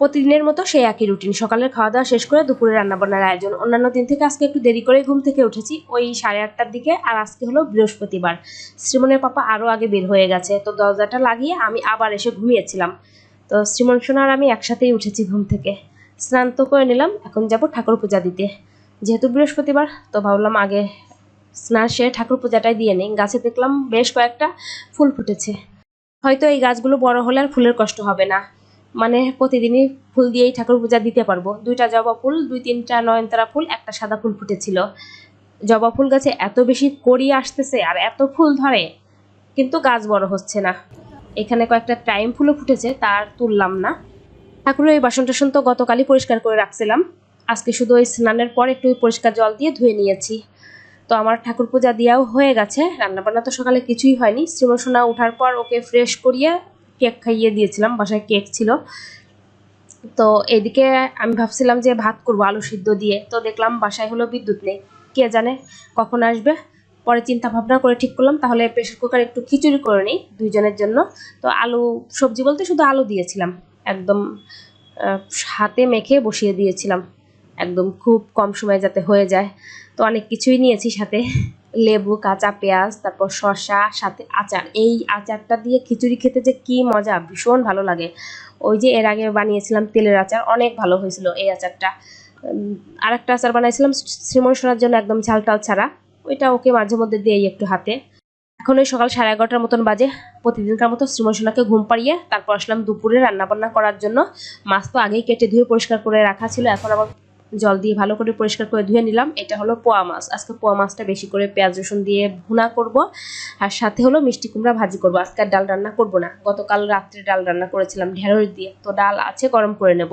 প্রতিদিনের মতো সেই একই রুটিন সকালের খাওয়া দাওয়া শেষ করে দুপুরে রান্নাবান্নার আয়োজন। অন্যান্য দিন থেকে আজকে একটু দেরি করে ঘুম থেকে উঠেছি। ওই সাড়ে আটটার দিকে আর আজকে হলো বৃহস্পতিবার। শ্রীমনের পাপা আরও আগে বের হয়ে গেছে। তো দরজাটা লাগিয়ে আমি আবার এসে ঘুমিয়েছিলাম। তো শ্রীমন সোনার আমি একসাথেই উঠেছি ঘুম থেকে। স্নান তো করে নিলাম, এখন যাব ঠাকুর পূজা দিতে। যেহেতু বৃহস্পতিবার, তো ভাবলাম আগে স্নান সেরে ঠাকুর পূজাটাই দিয়ে নিই। গাছে দেখলাম বেশ কয়েকটা ফুল ফুটেছে। হয়তো এই গাছগুলো বড় হলে আর ফুলের কষ্ট হবে না। মানে প্রতিদিনই ফুল দিয়েই ঠাকুর পূজা দিতে পারব। দুইটা জবা ফুল, দুই তিনটা নয়নতারা ফুল, একটা সাদা ফুল ফুটেছিল। জবা ফুল গাছে এত বেশি কড়ি আসতেছে আর এত ফুল ধরে, কিন্তু গাছ বড় হচ্ছে না। এখানে কয়েকটা টাইম ফুলও ফুটেছে, তার তুললাম না। ঠাকুরের ওই বাসন টাসন তো গতকালই পরিষ্কার করে রাখছিলাম। আজকে শুধু ওই স্নানের পর একটু পরিষ্কার জল দিয়ে ধুয়ে নিয়েছি। তো আমার ঠাকুর পূজা দেওয়াও হয়ে গেছে। রান্নাবান্না তো সকালে কিছুই হয়নি। শ্রীমসোনা ওঠার পর ওকে ফ্রেশ করিয়ে কেক খাইয়ে দিয়েছিলাম, বাসায় কেক ছিল। তো এদিকে আমি ভাবছিলাম যে ভাত করব, আলু সিদ্ধ দিয়ে। তো দেখলাম বাসায় হলো বিদ্যুৎ নেই। কে জানে কখন আসবে? পরে চিন্তা ভাবনা করে ঠিক করলাম, তাহলে প্রেশার কুকার একটু খিচুড়ি করে নিই দুইজনের জন্য। তো আলু, সবজি বলতে শুধু আলু দিয়েছিলাম। একদম হাতে মেখে বসিয়ে দিয়েছিলাম। একদম খুব কম সময়ে যাতে হয়ে যায়। তো অনেক কিছুই নিয়েছি সাথে। লেবু, কাঁচা পেঁয়াজ, তারপর শসা, সাথে আচার। এই আচারটা দিয়ে খিচুড়ি খেতে যে কি মজা, ভীষণ ভালো লাগে। ওই যে এর আগে বানিয়েছিলাম তেলের আচার, অনেক ভালো হয়েছিল এই আচারটা। আর একটা আচার বানাইছিলাম শ্রীমন সোনার জন্য একদম ঝাল টাল ছাড়া। ওইটা ওকে মাঝে মধ্যে দিই একটু হাতে। এখন ওই সকাল সাড়ে এগারোটার মতন বাজে। প্রতিদিনকার মতো শ্রীমন সোনাকে ঘুম পাড়িয়ে তারপর আসলাম দুপুরে রান্নাবান্না করার জন্য। মাছ তো আগেই কেটে ধুয়ে পরিষ্কার করে রাখা ছিল, এখন আবার জল দিয়ে ভালো করে পরিষ্কার করে ধুয়ে নিলাম। এটা হলো পোয়া মাছ। আজকে পোয়া মাছটা বেশি করে পেঁয়াজ, রসুন দিয়ে ভুনা করব। আর সাথে হলো মিষ্টি কুমড়া ভাজি করব। আজকে ডাল রান্না করব না। গতকাল রাত্রে ডাল রান্না করেছিলাম ঢেঁড়স দিয়ে। তো ডাল আছে, গরম করে নেব।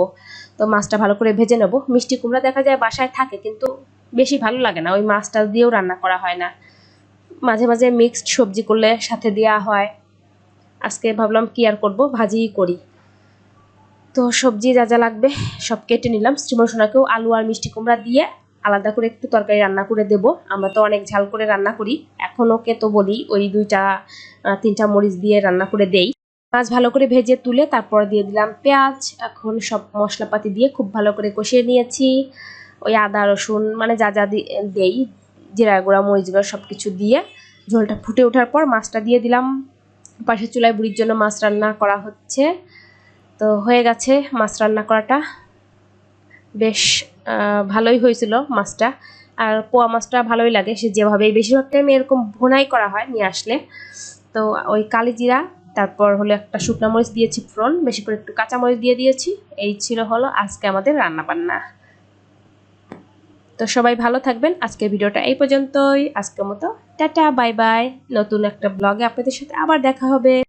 তো মাছটা ভালো করে ভেজে নেব। মিষ্টি কুমড়া দেখা যায় বাসায় থাকে, কিন্তু বেশি ভালো লাগে না। ওই মাছটা দিয়েও রান্না করা হয় না। মাঝে মাঝে মিক্সড সবজি করলে সাথে দেওয়া হয়। আজকে ভাবলাম কি আর করব? ভাজিই করি। তো সবজি যা যা লাগবে সব কেটে নিলাম। শ্রীমন সোনাকেও আলু আর মিষ্টি কুমড়া দিয়ে আলাদা করে একটু তরকারি রান্না করে দেব। আমরা তো অনেক ঝাল করে রান্না করি। এখন ওকে তো বলি ওই দুইটা তিনটা মরিচ দিয়ে রান্না করে দেই। মাছ ভালো করে ভেজে তুলে তারপর দিয়ে দিলাম পেঁয়াজ। এখন সব মশলাপাতি দিয়ে খুব ভালো করে কষিয়ে নিয়েছি। ওই আদা, রসুন মানে যা যা দেই, জিরা গুঁড়া, মরিচ গুঁড়া সব কিছু দিয়ে ঝোলটা ফুটে ওঠার পর মাছটা দিয়ে দিলাম। পাশের চুলায় বুড়ির জন্য মাছ রান্না করা হচ্ছে। তো হয়ে গেছে মাছ রান্না করাটা। বেশ ভালোই হয়েছিল মাছটা। আর পোয়া মাছটা ভালোই লাগে, সে যেভাবে বেশিরভাগ টাইম এরকম ভোনাই করা হয় নিয়ে আসলে। তো ওই কালি জিরা, তারপর হলো একটা শুকনো মরিচ দিয়েছি ফ্রন বেশি করে একটু কাঁচা মরিচ দিয়ে দিয়েছি। এই ছিল হলো আজকে আমাদের রান্না বান্না। তো সবাই ভালো থাকবেন। আজকের ভিডিওটা এই পর্যন্তই। আজকের মতো, টাটা, বাই বাই। নতুন একটা ব্লগে আপনাদের সাথে আবার দেখা হবে।